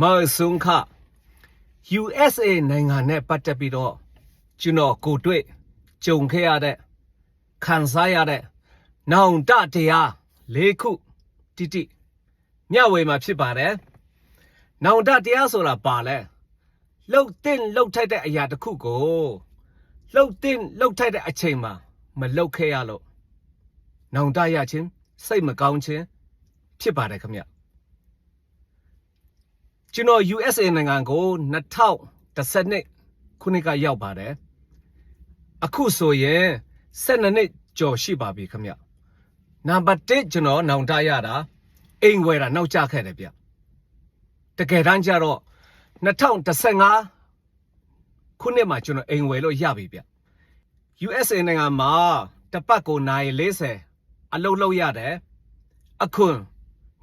မော်ဆွန်ခ USA နိုင်ငံနဲ့ပတ်သက်ပြီးတော့ကျွန်တော်ကိုတွေ့ကြုံခဲ့ရတဲ့ခံစားရတဲ့နောင်တတရား၄ခုတိတိမျှဝေမှာဖြစ်ပါတယ်။နောင်တတရားဆိုတာပါလဲလှုပ်တဲ့လှုပ်ထိုက်တဲ့အရာတစ်ခုကိုလှုပ်တဲ့လှုပ်ထိုက်တဲ့အချိန်မှာမလှုပ်ခဲ့ရလို့နောင်တရခြင်းစိတ်မကောင်းခြင်းဖြစ်ပါတယ်ခင်ဗျ။ ကျွန်တော် USA နိုင်ငံကို2012ခုနှစ်ကရောက်ပါတယ်အခုဆိုရင်12နှစ်ကျော်ရှိပါပြီခင်ဗျနံပါတ်1ကျွန်တော်နောင်တရတာအိမ်ဝယ်တာနောက်ကျခဲ့တယ်ဗျတကယ်တမ်းကျတော့2015ခုနှစ်မှာကျွန်တော်အိမ်ဝယ်လို့ရပြီဗျ USA နိုင်ငံမှာတစ်ပတ်ကိုနိုင်40အလုပ်လုပ်ရတယ်အခွန်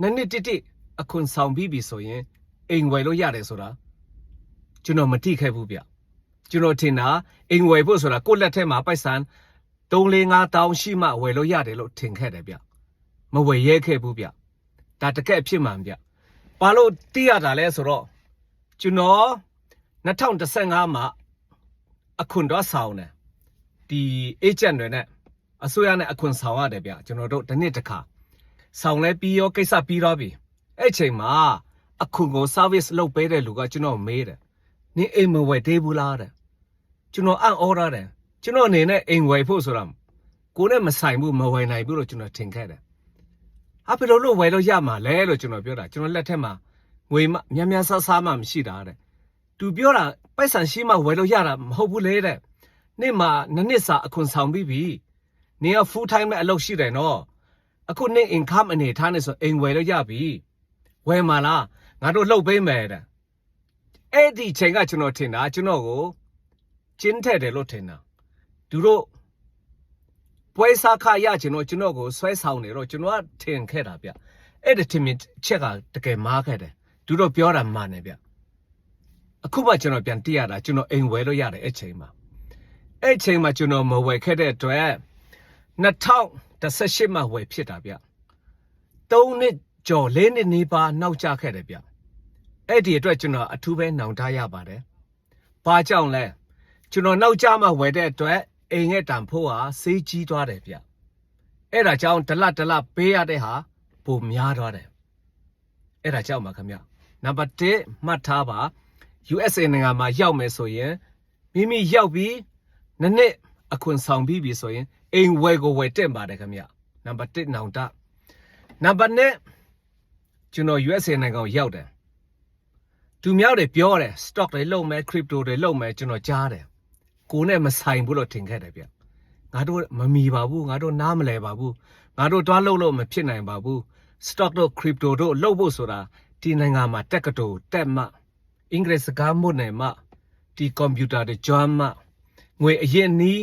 နှစ်နှစ်တိတိအခွန်ဆောင်ပြီးပြီဆိုရင် အိမ်ဝယ်လို့ရတယ်ဆိုတာကျွန်တော်မတိခဲ့ဘူးဗျကျွန်တော်ထင်တာအိမ်ဝယ်ဖို့ဆိုတာကိုယ့်လက်ထဲမှာပိုက်ဆံ3 4 5တောင်းရှိမှဝယ်လို့ရတယ်လို့ထင်ခဲ့တယ်ဗျမဝယ်ရဲခဲ့ဘူးဗျဒါတကယ်အဖြစ်မှန်ဗျဘာလို့တိရတာလဲဆိုတော့ကျွန်တော်2015မှာအခွန်တော့ဆောင်တယ်ဒီ agent တွေနဲ့အစိုးရနဲ့အခွန်ဆောင်ရတယ်ဗျကျွန်တော်တို့တစ်နှစ်တစ်ခါဆောင်လဲပြီးရောကိစ္စပြီးတော့ပြီအဲ့ချိန်မှာ အခွန်ကို service လုပ်ပေးတဲ့လူကကျွန်တော်မေးတယ်နင်အိမ်မဝယ်သေးဘူးလားတဲ့ကျွန်တော်အံ့ဩရတယ်ကျွန်တော်အနေနဲ့အိမ်ဝယ်ဖို့ဆိုတာကိုယ်နဲ့မဆိုင်ဘူးမဝယ်နိုင်ဘူးလို့ကျွန်တော်ထင်ခဲ့တယ်အဖေလို့လို့ဝယ်လို့ရမှာလဲလို့ကျွန်တော်ပြောတာကျွန်တော်လက်ထက်မှာငွေမများများဆဆမှမရှိတာတဲ့သူပြောတာပိုက်ဆံရှိမှဝယ်လို့ရတာမဟုတ်ဘူးလေတဲ့နေ့မှာနှစ်နှစ်စာအခွန်ဆောင်ပြီးပြီ။နေက full time နဲ့အလုပ်ရှိတယ်နော်။အခုနေ့ income အနေထားနေဆိုအိမ်ဝယ်လို့ရပြီ။ဝယ်မှာလား ငါတို့လှုပ်ပေးမယ်တဲ့။အဲ့ဒီချိန်ကကျွန်တော်ထင်တာကျွန်တော်ကိုကျင်းထက်တယ်လို့ထင်တာ။သူတို့ပွဲစားခရကျွန်တော်ကျွန်တော်ကိုဆွဲဆောင်နေတော့ကျွန်တော်ကထင်ခဲ့တာဗျ။အဲ့ဒီထင်မြင်ချက်ကတကယ်မားခဲ့တယ်။သူတို့ပြောတာမှန်တယ်ဗျ။အခုမှကျွန်တော်ပြန်သိရတာကျွန်တော်အိမ်ဝယ်လို့ရတယ်အဲ့ချိန်မှာအဲ့ချိန်မှာကျွန်တော်မဝယ်ခဲ့တဲ့အတွက်2018မှာဝယ်ဖြစ်တာဗျ3နှစ်ကျော်4နှစ်နေပါနောက်ကျခဲ့တယ်ဗျ အဲ့ဒီအတွက်ကျွန်တော်အထူးပဲနှောင်တရပါတယ်ဘာကြောင့်လဲကျွန်တော်နောက်ကျမှဝယ်တဲ့အတွက်အိမ်ရဲ့တန်ဖိုးဟာစေးကြီးသွားတယ်ဗျအဲ့ဒါကြောင့်ဒလဒလပေးရတဲ့ဟာပိုများသွားတယ်အဲ့ဒါကြောင့်ပါခင်ဗျနံပါတ်1မှတ်ထားပါ USA နိုင်ငံမှာရောက်မယ်ဆိုရင်မိမိရောက်ပြီးနစ်နှစ်အခွန်ဆောင်ပြီးပြီဆိုရင်အိမ်ဝယ်ကိုဝယ်တက်ပါတယ်ခင်ဗျနံပါတ်1နောင်တနံပါတ်2ကျွန်တော် USA နိုင်ငံကိုရောက်တယ် သူများတွေပြောတယ် stock တွေလုံမယ် crypto တွေလုံမယ်ကျွန်တော်ကြားတယ်ကိုနဲ့မဆိုင်ဘူးလို့ထင်ခဲ့တယ်ဗျငါတို့မမီပါဘူးငါတို့နားမလဲပါဘူးငါတို့တွားလို့လို့မဖြစ်နိုင်ပါဘူး stock တို့ crypto တို့လုံဖို့ဆိုတာဒီနိုင်ငံမှာတက်ကတူတက်မှအင်္ဂလိပ်စကားမို့နေမှဒီကွန်ပျူတာတွေကျွမ်းမှငွေအရင်နီး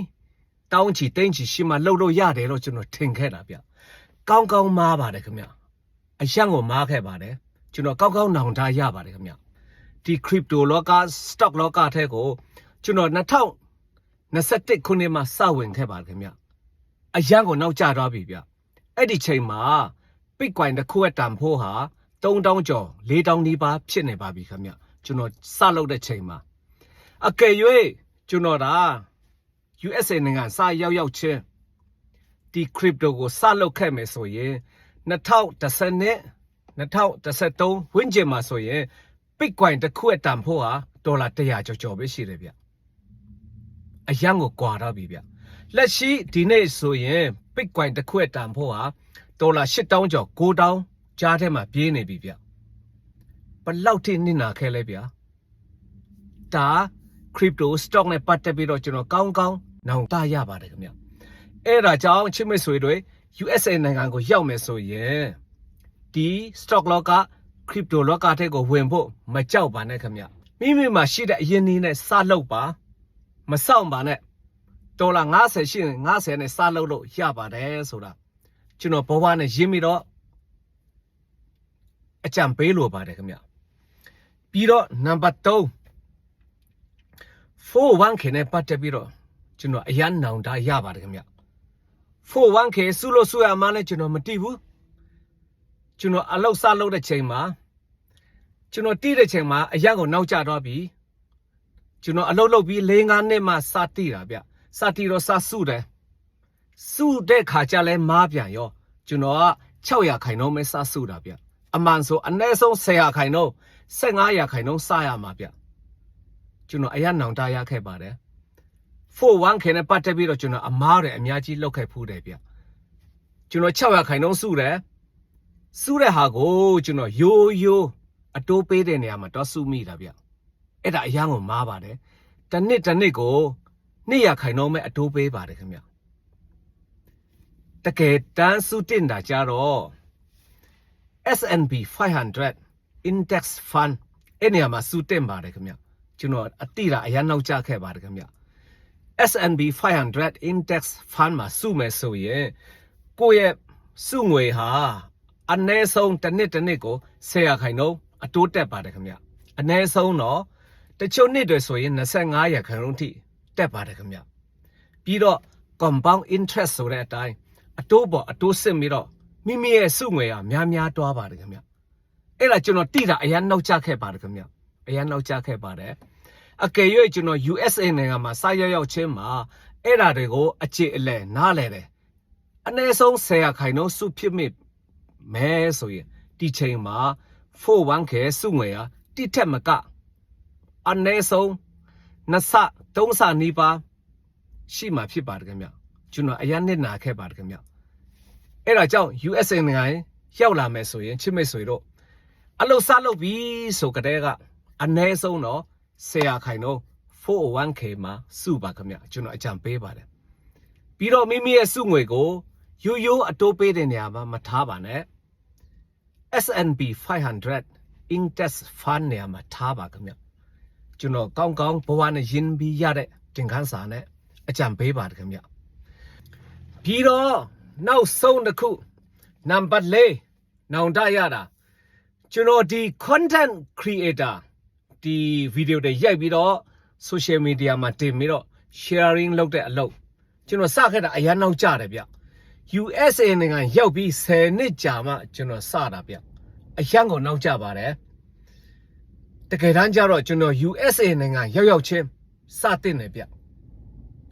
တောင်းချီတိမ့်ချီရှိမှလှုပ်လို့ရတယ်လို့ကျွန်တော်ထင်ခဲ့တာဗျကောင်းကောင်းမားပါတယ်ခင်ဗျအရန်ကိုမားခဲ့ပါတယ်ကျွန်တော်ကောင်းကောင်းနောင်တရပါတယ်ခင်ဗျ ဒီ crypto လောက stock လောကထဲကိုကျွန်တော်2021ခုနှစ်မှာစဝင်ခဲ့ပါတယ်ခင်ဗျအရန်ကိုနောက်ကျသွားပြီဗျအဲ့ဒီချိန်မှာ Bitcoin တစ်ခုရဲ့တန်ဖိုးဟာ3000ကျော်4000နီးပါးဖြစ်နေပါပြီခင်ဗျကျွန်တော်စလုပ်တဲ့ချိန်မှာအကယ်၍ကျွန်တော်ဒါ USA နိုင်ငံစရောက်ရောက်ချင်းဒီ crypto ကိုစလုပ်ခဲ့မယ်ဆိုရင်2010နဲ့2013ဝင်းကျင်မှာဆိုရင် Bitcoin တစ်ခုရဲ့တန်ဖိုးဟာဒေါ်လာ100ကျော်ကျော်ပဲရှိတယ်ဗျအရန်ကိုကွာတော့ပြီဗျလက်ရှိဒီနေ့ဆိုရင် Bitcoin တစ်ခုရဲ့တန်ဖိုးဟာဒေါ်လာ8000ကျော်9000ကြားထဲမှာပြေးနေပြီဗျဘလောက်ထိနစ်နာခဲလဲဗျဒါ crypto stock နဲ့ပတ်သက်ပြီးတော့ကျွန်တော်ကောင်းကောင်းနောင်တရပါတယ်ခင်ဗျအဲ့ဒါကြောင့်ချစ်မဆွေတွေ USA နိုင်ငံကိုရောက်မယ်ဆိုရင်ဒီ stock လောက crypto လောကတဲ့ကိုဝင်ဖို့မကြောက်ပါနဲ့ခင်ဗျမိမိမှာရှိတဲ့အရင်နည်းနဲ့စလုပ်ပါမဆောင်ပါနဲ့ဒေါ်လာ90ရှိရင်90နဲ့စလုပ်လို့ရပါတယ်ဆိုတာကျွန်တော်ဘောဘနဲ့ရင်းပြီးတော့အကြံပေးလိုပါတယ်ခင်ဗျပြီးတော့နံပါတ်3 41k နဲ့ပတ်သက်ပြီးတော့ကျွန်တော်အရန်နောင်တရပါတယ်ခင်ဗျ 41k စုလို့စုရမှလည်းကျွန်တော်မတိဘူး ကျွန်တော်အလောက်စလုပ်တဲ့ချိန်မှာကျွန်တော်တီးတဲ့ချိန်မှာအရက်ကိုနောက်ကျတော့ပြီကျွန်တော်အလုပ်လုပ်ပြီး၄၅နှစ်မှစတီးတာဗျစတီးတော့စစုတယ်စုတဲ့ခါကျလဲမားပြန်ရောကျွန်တော်က600ခိုင်နှုန်းပဲစစုတာဗျအမှန်ဆိုအနည်းဆုံး1000ခိုင်နှုန်း1500ခိုင်နှုန်းစရမှာဗျကျွန်တော်အရက်နောင်တရခဲ့ပါတယ်41ခေနဲ့ပတ်သက်ပြီးတော့ကျွန်တော်အမားတယ်အများကြီးလောက်ခဲ့ဖူးတယ်ဗျကျွန်တော်600ခိုင်နှုန်းစုတယ် စုတဲ့ဟာကိုကျွန်တော်ယိုးယိုးအတိုးပေးတဲ့နေရာမှာတော့စုမိတာဗျအဲ့ဒါအရန်ကိုမားပါတယ်တစ်နှစ်တစ်နှစ်ကို200ခိုင်နှုန်းပဲအတိုးပေးပါတယ်ခင်ဗျတကယ်တန်းစုတင်တာကြတော့ S&P 500 Index Fund အဲ့နေရာမှာစုတင်ပါတယ်ခင်ဗျကျွန်တော်အတိတာအရန်နောက်ကျခဲ့ပါတယ်ခင်ဗျ S&P 500 Index Fund မှာစုမယ်ဆိုရင်ကိုယ့်ရဲ့စုငွေဟာ အနည်းဆုံးတစ်နှစ်တစ်နှစ်ကို10ရာခိုင်နှုန်းအတိုးတက်ပါတယ်ခင်ဗျအနည်းဆုံးတော့တချို့နှစ်တွေဆိုရင်25ရာခိုင်နှုန်းထိတက်ပါတယ်ခင်ဗျပြီးတော့ compound interest ဆိုတဲ့အတိုင်းအတိုးပေါ်အတိုးစစ်ပြီးတော့မိမိရဲ့စုငွေဟာများများတွားပါတယ်ခင်ဗျအဲ့ဒါကျွန်တော်တိတာအရန်နောက်ကျခဲ့ပါတယ်ခင်ဗျအရန်နောက်ကျခဲ့ပါတယ်အကယ်၍ကျွန်တော် USA နိုင်ငံမှာစာရောက်ရောက်ချင်းမှာအဲ့ဒါတွေကိုအခြေအလဲနားလဲတယ်အနည်းဆုံး10ရာခိုင်နှုန်းစုဖြစ်မိ မဲဆိုရင်ဒီချိန်မှာ 41k စုငွေဟာတိထက်မကအနည်းဆုံးနှစ်ဆသုံးဆနီးပါးရှိမှဖြစ်ပါတယ်ခင်ဗျကျွန်တော်အရင်နှစ်နာခဲ့ပါတယ်ခင်ဗျအဲ့ဒါကြောင့် USA နိုင်ငံရောက်လာမယ်ဆိုရင်ချစ်မိတ်ဆွေတို့အလုစလုပ်ပြီဆိုကြတဲ့ကအနည်းဆုံးတော့10ရာခိုင်နှုန်း 401k မှာစုပါခင်ဗျကျွန်တော်အကြံပေးပါတယ်ပြီးတော့မိမိရဲ့စုငွေကိုရိုးရိုးအတိုးပေးတဲ့နေရာမှာမထားပါနဲ့ S&P 500 Index Fund နေရာမှာထားပါခင်ဗျကျွန်တော်ကောင်းကောင်းဘဝနဲ့ယဉ်ပြီးရတဲ့တင်ခန်းစာနဲ့အကြံပေးပါတယ်ခင်ဗျပြီးတော့နောက်ဆုံးတစ်ခုနံပါတ်၄နောင်တရတာကျွန်တော်ဒီ content creator ဒီဗီဒီယိုတွေရိုက်ပြီးတော့ social media မှာတင်ပြီးတော့ sharing လုပ်တဲ့အလုပ်ကျွန်တော်စခဲ့တာအရန်နောက်ကြတယ်ဗျ USA နိုင်ငံရောက်ပြီး10နှစ်ကြာမှကျွန်တော်စတာဗျအရန်ကိုနောက်ကြပါတယ်တကယ်တမ်းကျတော့ကျွန်တော် USA နိုင်ငံရောက်ရောက်ချင်းစတင်နေဗျ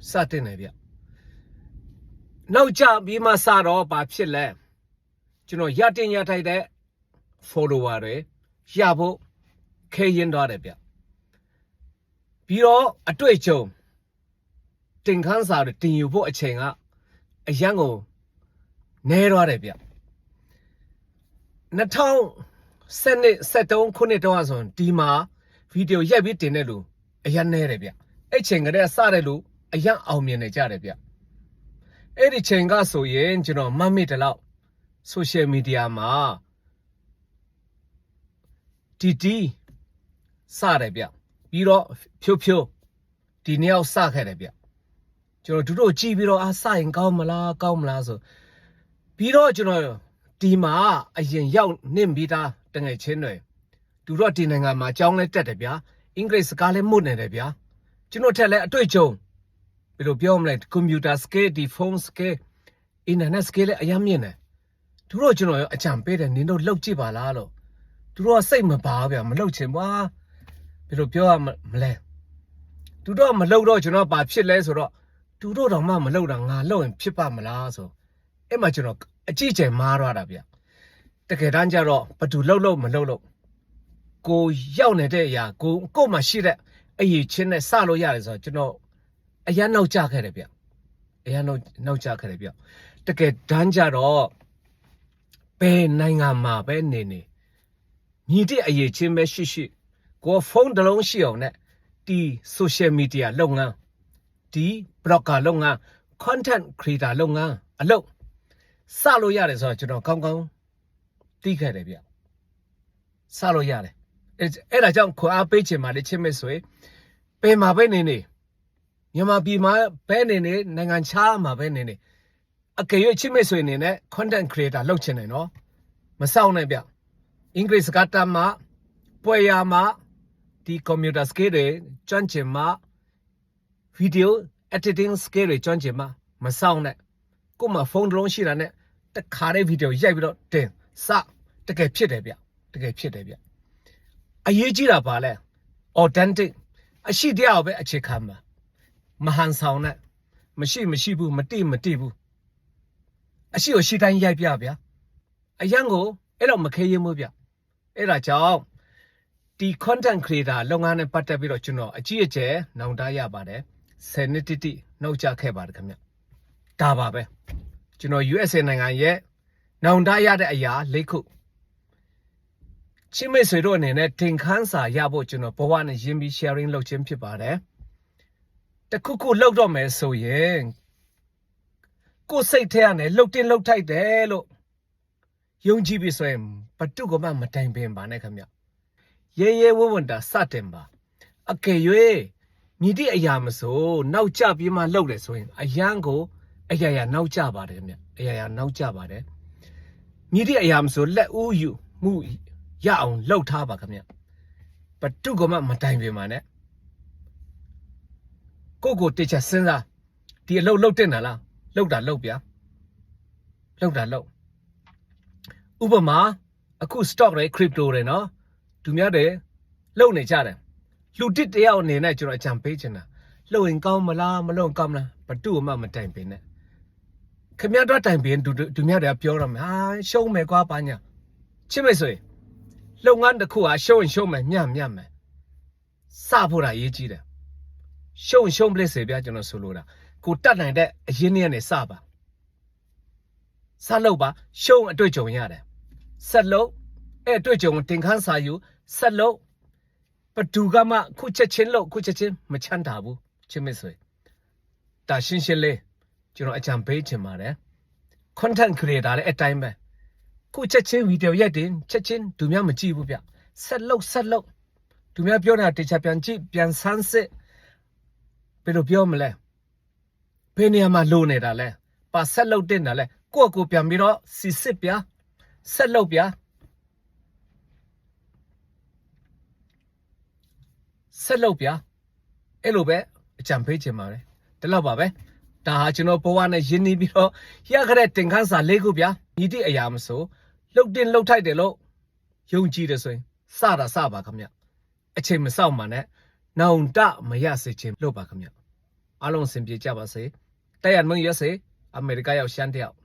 စတင်နေဗျနောက်ကြပြီးမှစတော့ဘာဖြစ်လဲကျွန်တော်ရတင်ရထိုက်တဲ့ follower တွေရဖို့ခဲရင်သွားတယ်ဗျပြီးတော့အတွေ့အကြုံတင်ခန်းစာတွေတင်ယူဖို့အချိန်ကအရန်ကို နဲသွားတယ်ဗျ2012 73ခုနှစ်တုန်းကဆိုရင်ဒီမှာဗီဒီယိုရိုက်ပြီးတင်တဲ့လူအရန်နဲတယ်ဗျအဲ့ချိန်ကတည်းကစတဲ့လူအရန်အောင်မြင်နေကြတယ်ဗျအဲ့ဒီချိန်ကဆိုရင်ကျွန်တော်မတ်မိတလောက် social media မှာတီတီစတယ်ဗျပြီးတော့ဖြိုးဖြိုးဒီနှစ်ယောက်စခဲ့တယ်ဗျကျွန်တော်တို့တို့ကြည့်ပြီးတော့အာစရင်ကောင်းမလားကောင်းမလားဆို ပြီးတော့ကျွန်တော်ဒီမှာအရင်ရောက်နင့်ပြီးသားတငယ်ချင်းတွေသူတို့ဒီနိုင်ငံမှာအကြောင်းလဲတက်တယ်ဗျာအင်္ဂလိပ်စကားလဲမှုတ်နေတယ်ဗျာကျွန်တော်ထက်လဲအတွေ့အကြုံဘယ်လိုပြောမလဲကွန်ပျူတာစကေးဒီဖုန်းစကေးအင်တာနက်စကေးလဲအရင်မြင်တယ်သူတို့ကျွန်တော်ရောအကြံပေးတယ်နင်တို့လောက်ကြည့်ပါလားလို့သူတို့ကစိတ်မပါဗျာမလောက်ချင်ပါဘယ်လိုပြောရမလဲသူတို့ကမလောက်တော့ကျွန်တော်ဘာဖြစ်လဲဆိုတော့သူတို့တော့မှမလောက်တာငါလောက်ရင်ဖြစ်ပါမလားဆိုအဲ့မှာကျွန်တော် အကြည့်ကျယ်မားသွားတာဗျတကယ်တမ်းကျတော့ဘသူလောက်လောက်မလောက်လောက်ကိုရောက်နေတဲ့အရာကိုကို့မှာရှိတဲ့အရေးချင်းနဲ့စလို့ရတယ်ဆိုတော့ကျွန်တော်အရန်နောက်ကျခဲ့တယ်ဗျအရန်နောက်နောက်ကျခဲ့တယ်ဗျတကယ်တမ်းကျတော့ဘယ်နိုင်ငံမှာပဲနေနေမြည်တဲ့အရေးချင်းပဲရှိရှိကိုဖုန်းတစ်လုံးရှိအောင်နဲ့ဒီ social media လုပ်ငန်းဒီ blogger လုပ်ငန်း content creator လုပ်ငန်းအလုပ် စလို့ရတယ်ဆိုတော့ကျွန်တော်ကောင်းကောင်းသိခဲ့တယ်ဗျစလို့ရတယ်အဲ့အဲ့ဒါကြောင့်ခွန်အားပေးချင်ပါလေချစ်မဲ့ဆွေပယ်မှာပဲနေနေမြန်မာပြည်မှာပဲနေနေနိုင်ငံခြားမှာပဲနေနေအကယ်၍ချစ်မဲ့ဆွေနေနဲ့ content creator လုပ်ချင်တယ်နော်မဆောင်နိုင်ဗျအင်္ဂလိပ်စကားတမ်းမှာပွဲရမှာဒီ computer skill တွေကျွမ်းကျင်မှာ video editing skill တွေကျွမ်းကျင်မှာမဆောင်နဲ့ ကို့မှာဖုန်းတစ်လုံးရှိတာနဲ့တခါတဲ့ဗီဒီယိုရိုက်ပြီးတော့တင်စတကယ်ဖြစ်တယ်ဗျတကယ်ဖြစ်တယ်ဗျအရေးကြီးတာပါလဲ authentic အရှိတရားကိုပဲအခြေခံပါမဟန်ဆောင်နဲ့မရှိမရှိဘူးမတိမတိဘူးအရှိကိုရှိတိုင်းရိုက်ပြဗျာအရန်ကိုအဲ့တော့မခဲရင်မှုဗျအဲ့ဒါကြောင့်ဒီ content creator လုပ်ငန်းနဲ့ပတ်သက်ပြီးတော့ကျွန်တော်အကြီးအကျယ်နောင်တရပါတယ်10နှစ်တိတိနှုတ်ကြခဲ့ပါတယ်ခင်ဗျ ဒါပါပဲကျွန်တော် USA နိုင်ငံရဲ့နောင်တရတဲ့အရာ၄ခုချင်းမိတ်ဆွေတို့အနေနဲ့တင်ခန်းစာရဖို့ကျွန်တော်ဘဝနဲ့ရင်းပြီး sharing လုပ်ခြင်းဖြစ်ပါတယ်။တခုခုလောက်တော့မယ်ဆိုရင်ကိုယ်စိတ်ထဲကနေလှုပ်တင်လှုပ်ထိုက်တယ်လို့ယုံကြည်ပြီဆိုရင်ဘတုကမှမတိုင်ပင်ပါနဲ့ခင်ဗျ။ရဲရဲဝံ့ဝံ့တာစတင်ပါ။အကယ်၍မြည်တိအရာမဆိုနောက်ကျပြီးမှလှုပ်တယ်ဆိုရင်အယံကို အရာရာနောက်ကျပါတယ်ခင်ဗျ။အရာရာနောက်ကျပါတယ်။မြည်တိအရာမဆိုလက်ဦးယူမှုရအောင်လှုပ်ထားပါခင်ဗျဘတုကမှမတိုင်ပင်ပါနဲ့ကိုကိုတေချာစဉ်းစားဒီအလုပ်လုပ်တင်တာလားလုပ်တာလုပ်ဗျာလုပ်တာလုပ်ဥပမာအခု stock တွေ crypto တွေနော်သူများတွေလုပ်နေကြတယ်လူတစ်တယောက်အနေနဲ့ကျွန်တော်အကြံပေးချင်တာလှုပ်ရင်ကောင်းမလားမလှုပ်ကောင်းမလားဘတုမှမတိုင်ပင်နဲ့ ခင်ဗျားတို့တိုင်ပင်သူသူများတွေကပြောရမယ်ဟာရှုံးမယ်ကွာပါညာချစ်မိတ်ဆွေလုပ်ငန်းတစ်ခုဟာရှုံးရင်ရှုံးမယ်ညံ့ညံ့မယ်စဖို့တာရေးကြီးတယ်ရှုံးရင်ရှုံးပလက်စေပြကျွန်တော်ဆိုလိုတာကိုတတ်နိုင်တဲ့အရင်းနည်းနဲ့စပါစလုပ်ပါရှုံးအတွေ့အကြုံရတယ်ဆက်လုပ်အဲ့အတွေ့အကြုံကိုတင်ခန်းစာယူဆက်လုပ်ဘဒူကမှခုချက်ချင်းလို့ခုချက်ချင်းမချမ်းသာဘူးချင်းမဆွေဒါရှင်းရှင်းလေး ကျွန်တော်အကြံပေးချင်ပါတယ် content creator လည်းအတိုင်းပဲခုချက်ချင်းဗီဒီယိုရိုက်တင်ချက်ချင်းသူများမကြည့်ဘူးဗျဆက်လုတ်ဆက်လုတ်သူများပြောတာတေချာပြန်ကြည့်ပြန်ဆန်းစစ်ဘယ်လိုပြောမလဲဘယ်နေရာမှာလိုနေတာလဲပါဆက်လုတ်တင်တာလဲကိုယ့်အကိုပြန်ပြီးတော့စီစစ်ပြဆက်လုတ်ပြဆက်လုတ်ပြအဲ့လိုပဲအကြံပေးချင်ပါတယ်ဒီလောက်ပါပဲ ဒါဟာကျွန်တော်ဘဝနဲ့ရင်းနှီးပြီးတော့ရခဲ့တဲ့တင်ခန်းစာ၄ခုဗျာညီတိအရာမဆိုလှုပ်တင်လှုပ်ထိုက်တယ်လို့ယုံကြည်တယ်ဆိုရင်စတာစပါခင်ဗျအချိန်မစောင့်ပါနဲ့နောင်တမရစေခြင်းလုပ်ပါခင်ဗျအားလုံးအဆင်ပြေကြပါစေတိုက်ရမွန်ရစေအမေရိကရောက်ရှမ်းတယောက်